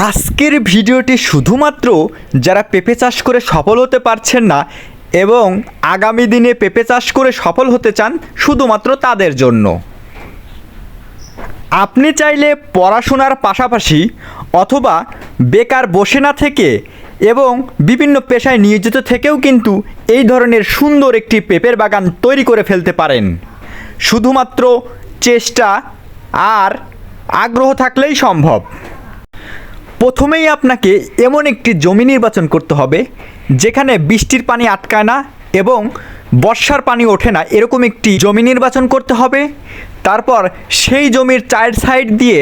আজকের ভিডিওটি শুধুমাত্র যারা পেঁপে চাষ করে সফল হতে পারছেন না এবং আগামী দিনে পেঁপে চাষ করে সফল হতে চান শুধুমাত্র তাদের জন্য। আপনি চাইলে পড়াশোনার পাশাপাশি অথবা বেকার বসে না থেকে এবং বিভিন্ন পেশায় নিয়োজিত থেকেও কিন্তু এই ধরনের সুন্দর একটি পেঁপের বাগান তৈরি করে ফেলতে পারেন। শুধুমাত্র চেষ্টা আর আগ্রহ থাকলেই সম্ভব। প্রথমেই আপনাকে এমন একটি জমি নির্বাচন করতে হবে, যেখানে বৃষ্টির পানি আটকায় না এবং বর্ষার পানি ওঠে না। এরকম একটি জমি নির্বাচন করতে হবে। তারপর সেই জমির চার সাইড দিয়ে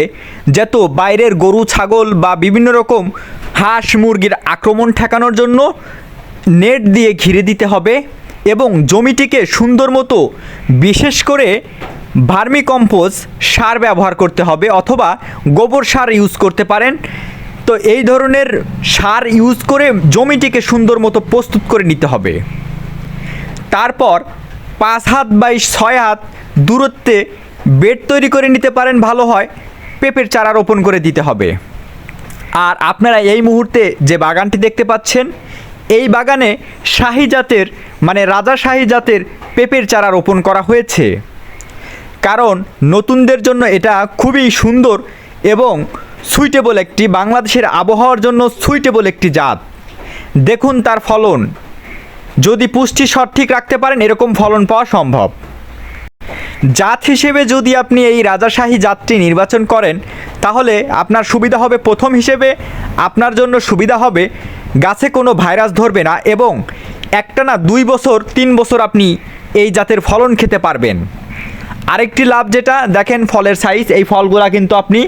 যত বাইরের গরু, ছাগল বা বিভিন্ন রকম হাঁস মুরগির আক্রমণ ঠেকানোর জন্য নেট দিয়ে ঘিরে দিতে হবে এবং জমিটিকে সুন্দর মতো বিশেষ করে ভার্মি কম্পোজ সার ব্যবহার করতে হবে অথবা গোবর সার ইউজ করতে পারেন। তো এই ধরনের সার ইউজ করে জমিটিকে সুন্দর মতো প্রস্তুত করে নিতে হবে। তারপর পাঁচ হাত বাই ছয় হাত দূরত্বে বেড তৈরি করে নিতে পারেন, ভালো হয়। পেঁপের চারা রোপণ করে দিতে হবে। আর আপনারা এই মুহূর্তে যে বাগানটি দেখতে পাচ্ছেন, এই বাগানে শাহি জাতের মানে রাজা শাহি জাতের পেঁপের চারা রোপণ করা হয়েছে। কারণ নতুনদের জন্য এটা খুবই সুন্দর এবং সুইটেবল একটি বাংলাদেশের আবহাওয়ার জন্য সুইটেবল একটি জাত। দেখুন তার ফলন। যদি পুষ্টি সঠিক রাখতে পারেন, এরকম ফলন পাওয়া সম্ভব। জাত হিসেবে যদি আপনি এই রাজাশাহী জাতটি নির্বাচন করেন, তাহলে আপনার সুবিধা হবে প্রথম হিসেবে, আপনার জন্য সুবিধা হবে, গাছে কোনো ভাইরাস ধরবে না এবং একটা না দুই বছর, তিন বছর আপনি এই জাতের ফলন খেতে পারবেন। আরেকটি লাভ যেটা, দেখেন ফলের সাইজ এই ফলগুলা কিন্তু আপনি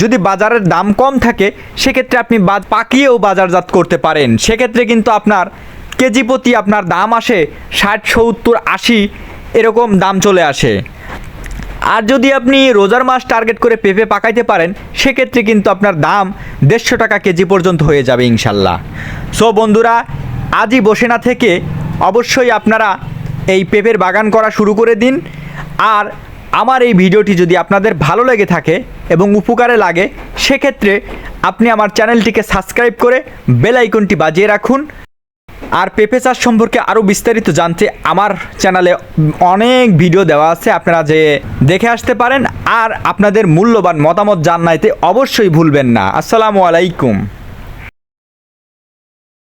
যদি বাজারের দাম কম থাকে, সেক্ষেত্রে আপনি বাদ পাকিয়েও বাজারজাত করতে পারেন। সেক্ষেত্রে কিন্তু আপনার কেজি প্রতি আপনার দাম আসে ষাট, সত্তর, আশি, এরকম দাম চলে আসে। আর যদি আপনি রোজার মাস টার্গেট করে পেঁপে পাকাইতে পারেন, সেক্ষেত্রে কিন্তু আপনার দাম দেড়শো টাকা কেজি পর্যন্ত হয়ে যাবে ইনশাল্লাহ। সো বন্ধুরা, আজই বসে না থেকে অবশ্যই আপনারা এই পেঁপের বাগান করা শুরু করে দিন। আর আমার এই ভিডিওটি যদি আপনাদের ভালো লেগে থাকে এবং উপকারে লাগে, সেক্ষেত্রে আপনি আমার চ্যানেলটিকে সাবস্ক্রাইব করে বেল আইকনটি বাজিয়ে রাখুন। আর পেঁপে চাষ সম্পর্কে আরও বিস্তারিত জানতে আমার চ্যানেলে অনেক ভিডিও দেওয়া আছে, আপনারা যে দেখে আসতে পারেন। আর আপনাদের মূল্যবান মতামত জানাইতে অবশ্যই ভুলবেন না। আসসালামু আলাইকুম।